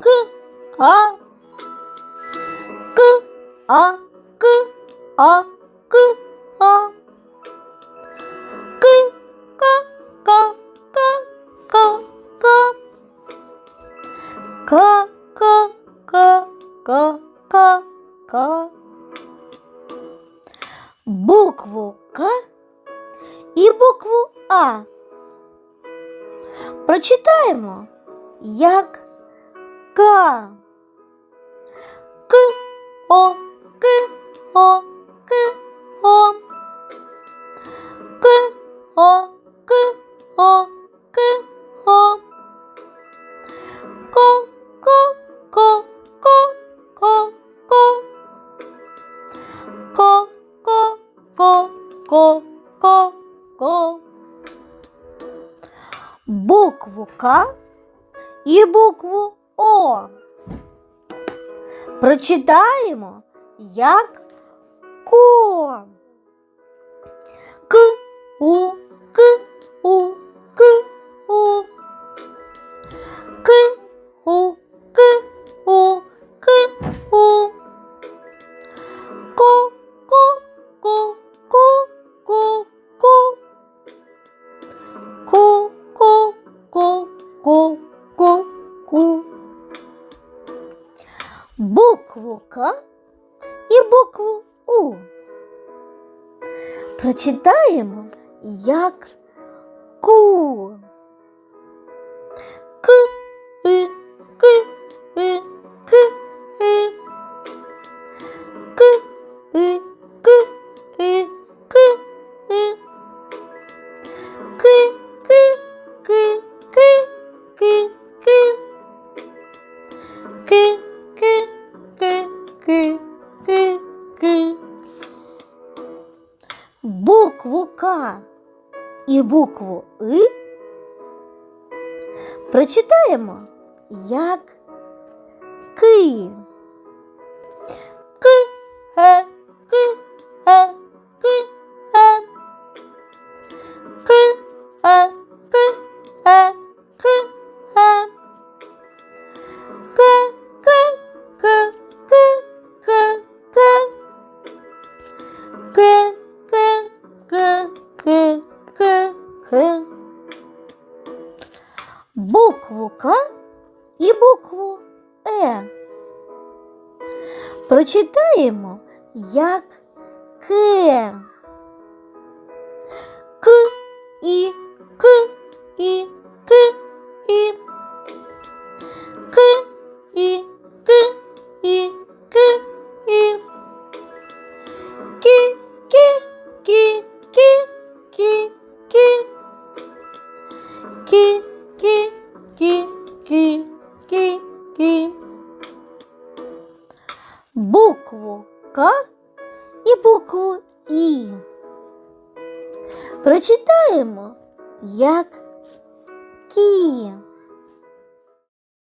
А. К. А. К. А. К. А. К. К. К. К. К. К. К. К. К. К. К. К. Букву К і букву А. Прочитаємо як Ка. К, о, к, о, к, о. К, о, к, о, к, о. Ко, ко, ко, ко, ко, ко. Ко, ко, ко, ко, ко, ко. Букву К и букву о. Прочитаємо як ко. К. У. Букву К і букву У. Прочитаємо як ку. К і букву И прочитаємо як ки. К, е, к, е, к, е. К, е, к, е. Букву К і букву Е. Прочитаємо як Ке. К, І, К, І, К, І. К, І, К, І, К, І. Ки, ки, ки, ки, ки, ки. Ки, Букву К і букву І. Прочитаємо як кі.